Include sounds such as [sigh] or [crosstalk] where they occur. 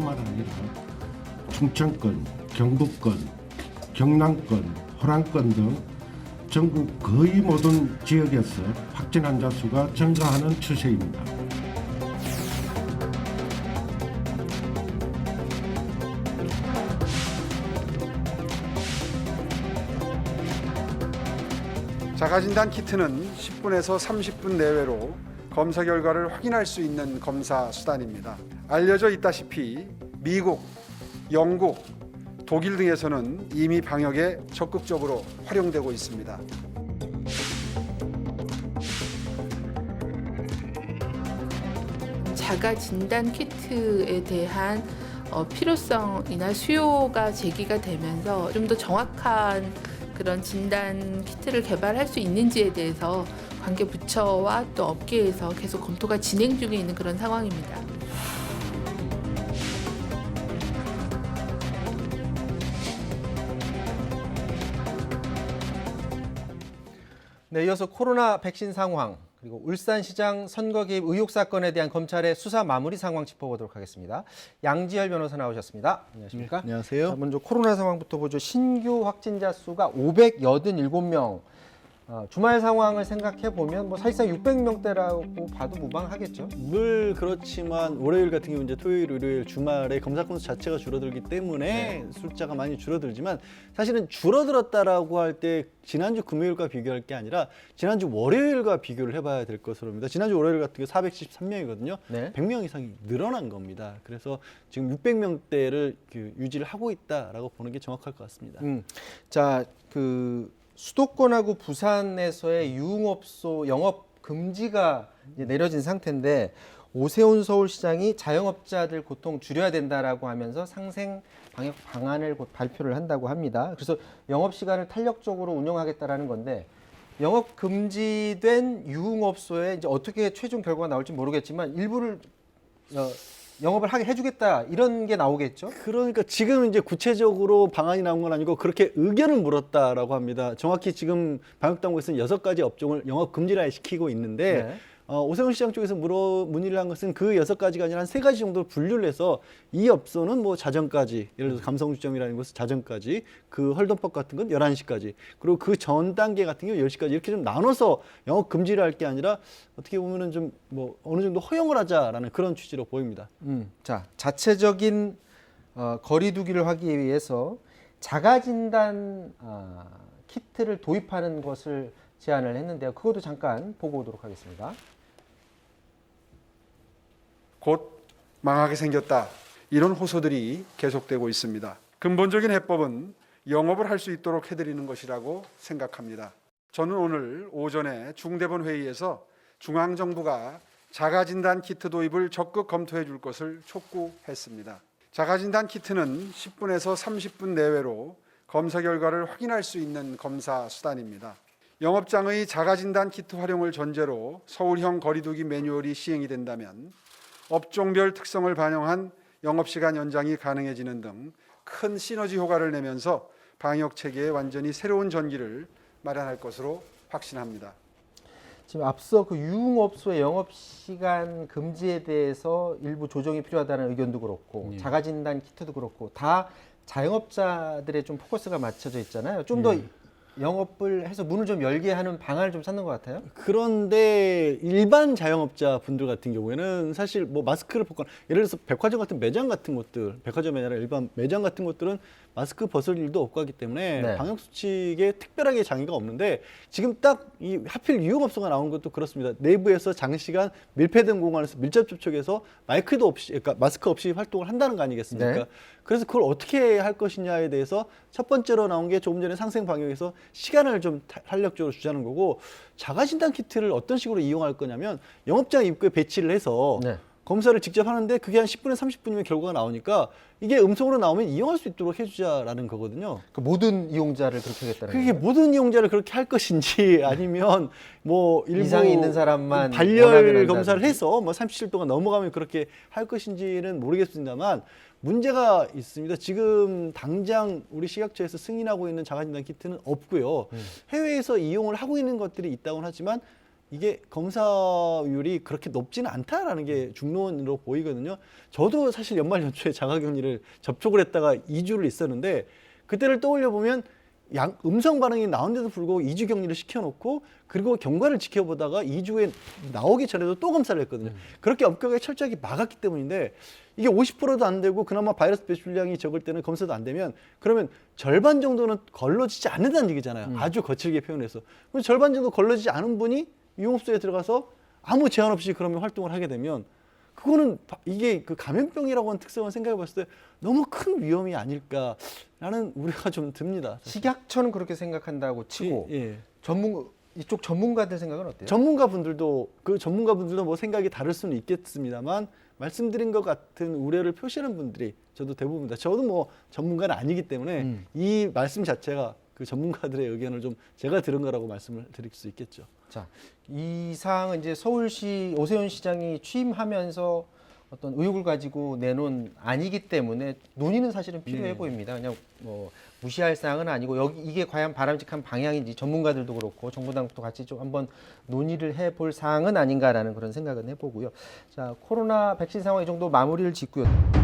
서울뿐만 아니라 충청권, 경북권, 경남권, 호남권 등 전국 거의 모든 지역에서 확진 환자 수가 증가하는 추세입니다. 자가진단 키트는 10분에서 30분 내외로 검사 결과를 확인할 수 있는 검사 수단입니다. 알려져 있다시피 미국, 영국, 독일 등에서는 이미 방역에 적극적으로 활용되고 있습니다. 자가 진단 키트에 대한 어, 필요성이나 수요가 제기가 되면서 좀 더 정확한 그런 진단 키트를 개발할 수 있는지에 대해서 관계 부처와 또 업계에서 계속 검토가 진행 중에 있는 그런 상황입니다. 네, 이어서 코로나 백신 상황 그리고 울산시장 선거 개입 의혹 사건에 대한 검찰의 수사 마무리 상황 짚어보도록 하겠습니다. 양지열 변호사 나오셨습니다. 안녕하십니까? 네, 안녕하세요. 자, 먼저 코로나 상황부터 보죠. 신규 확진자 수가 587명. 어, 주말 상황을 생각해 보면 뭐 사실상 600명대라고 봐도 무방하겠죠. 늘 그렇지만 월요일 같은 경우 이제 토요일, 일요일 주말에 검사 건수 자체가 줄어들기 때문에 숫자가 많이 줄어들지만 사실은 줄어들었다라고 할 때 지난주 금요일과 비교할 게 아니라 지난주 월요일과 비교를 해봐야 될 것으로 봅니다. 지난주 월요일 같은 경우 473명이거든요. 네. 100명 이상이 늘어난 겁니다. 그래서 지금 600명대를 그 유지를 하고 있다라고 보는 게 정확할 것 같습니다. 음, 자, 그 수도권하고 부산에서의 유흥업소 영업 금지가 내려진 상태인데 오세훈 서울시장이 자영업자들 고통 줄여야 된다라고 하면서 상생 방역 방안을 곧 발표를 한다고 합니다. 그래서 영업 시간을 탄력적으로 운영하겠다라는 건데 영업 금지된 유흥업소에 이제 어떻게 최종 결과가 나올지 모르겠지만 일부를 어, 영업을 하게 해주겠다 이런 게 나오겠죠. 그러니까 지금 이제 구체적으로 방안이 나온 건 아니고 그렇게 의견을 물었다라고 합니다. 정확히 지금 방역당국에서는 여섯 가지 업종을 영업 금지를 시키고 있는데 네. 어, 오세훈 시장 쪽에서 물어 문의를 한 것은 그 여섯 가지가 아니라 한 세 가지 정도로 분류를 해서 이 업소는 뭐 자정까지 예를 들어서 감성주점이라는 곳은 자정까지 그 헐던법 같은 건 11시까지 그리고 그 전 단계 같은 경우 10시까지 이렇게 좀 나눠서 영업 금지를 할 게 아니라 어떻게 보면은 좀 뭐 어느 정도 허용을 하자라는 그런 취지로 보입니다. 음, 자 자체적인 어, 거리두기를 하기 위해서 자가진단 아, 키트를 도입하는 것을 제안을 했는데요. 그것도 잠깐 보고 오도록 하겠습니다. 곧 망하게 생겼다. 이런 호소들이 계속되고 있습니다. 근본적인 해법은 영업을 할 수 있도록 해드리는 것이라고 생각합니다. 저는 오늘 오전에 중대본 회의에서 중앙정부가 자가진단 키트 도입을 적극 검토해 줄 것을 촉구했습니다. 자가진단 키트는 10분에서 30분 내외로 검사 결과를 확인할 수 있는 검사 수단입니다. 영업장의 자가진단 키트 활용을 전제로 서울형 거리두기 매뉴얼이 시행이 된다면 업종별 특성을 반영한 영업시간 연장이 가능해지는 등 큰 시너지 효과를 내면서 방역 체계에 완전히 새로운 전기를 마련할 것으로 확신합니다. 지금 앞서 그 유흥업소의 영업 시간 금지에 대해서 일부 조정이 필요하다는 의견도 그렇고 예. 자가진단 키트도 그렇고 다 자영업자들의 좀 포커스가 맞춰져 있잖아요. 좀더 예. 영업을 해서 문을 좀 열게 하는 방안을 좀 찾는 것 같아요. 그런데 일반 자영업자 분들 같은 경우에는 사실 뭐 마스크를 벗거나 예를 들어서 백화점 같은 매장 같은 곳들 백화점이 아니라 일반 매장 같은 곳들은 마스크 벗을 일도 없고 하기 때문에 네. 방역 수칙에 특별하게 장애가 없는데 지금 딱 이 하필 유흥업소가 나온 것도 그렇습니다. 내부에서 장시간 밀폐된 공간에서 밀접 접촉해서 마이크도 없이 그러니까 마스크 없이 활동을 한다는 거 아니겠습니까? 네. 그래서 그걸 어떻게 할 것이냐에 대해서 첫 번째로 나온 게 조금 전에 상생 방역에서 시간을 좀 타- 탄력적으로 주자는 거고 자가 진단 키트를 어떤 식으로 이용할 거냐면 영업장 입구에 배치를 해서 네. 검사를 직접 하는데 그게 한 10분에 30분이면 결과가 나오니까 이게 음성으로 나오면 이용할 수 있도록 해주자라는 거거든요. 그 모든 이용자를 그렇게 하겠다는 그게 거예요. 모든 이용자를 그렇게 할 것인지 [laughs] 아니면 뭐 일부 이상이 있는 사람만 발열. 검사를 해서 뭐 37 동안 넘어가면 그렇게 할 것인지는 모르겠습니다만 문제가 있습니다. 지금 당장 우리 식약처에서 승인하고 있는 자가진단 키트는 없고요. 음. 해외에서 이용을 하고 있는 것들이 있다고는 하지만 이게 검사율이 그렇게 높지는 않다라는 게 중론으로 보이거든요. 저도 사실 연말 연초에 자가격리를 접촉을 했다가 2주를 있었는데 그때를 떠올려 보면 양, 음성 반응이 나온데도 불구하고 2주 격리를 시켜놓고 그리고 경과를 지켜보다가 2주에 나오기 전에도 또 검사를 했거든요. 그렇게 엄격하게 철저하게 막았기 때문인데 이게 50%도 안 되고 그나마 바이러스 배출량이 적을 때는 검사도 안 되면 그러면 절반 정도는 걸러지지 않는다는 얘기잖아요. 아주 거칠게 표현해서. 그럼 절반 정도 걸러지지 않은 분이 유흥업소에 들어가서 아무 제한 없이 그러면 활동을 하게 되면 그거는 바- 이게 그 감염병이라고 하는 특성을 생각해 봤을 때 너무 큰 위험이 아닐까라는 우려가 좀 듭니다. 사실. 식약처는 그렇게 생각한다고 치고 예, 예. 전문 이쪽 전문가들 생각은 어때요? 전문가분들도 그 전문가분들도 뭐 생각이 다를 수는 있겠습니다만 말씀드린 것 같은 우려를 표시하는 분들이 저도 대부분다. 저도 뭐 전문가는 아니기 때문에 음. 이 말씀 자체가 그 전문가들의 의견을 좀 제가 들은 거라고 말씀을 드릴 수 있겠죠. 자, 이 사항은 이제 서울시 오세훈 시장이 취임하면서 어떤 의혹을 가지고 내놓은 아니기 때문에 논의는 사실은 필요해 네. 보입니다. 그냥 뭐 무시할 사항은 아니고 여기 이게 과연 바람직한 방향인지 전문가들도 그렇고 정부 당국도 같이 좀 한번 논의를 해 볼 사항은 아닌가라는 그런 생각은 해보고요. 자, 코로나 백신 상황 이 정도 마무리를 짓고요.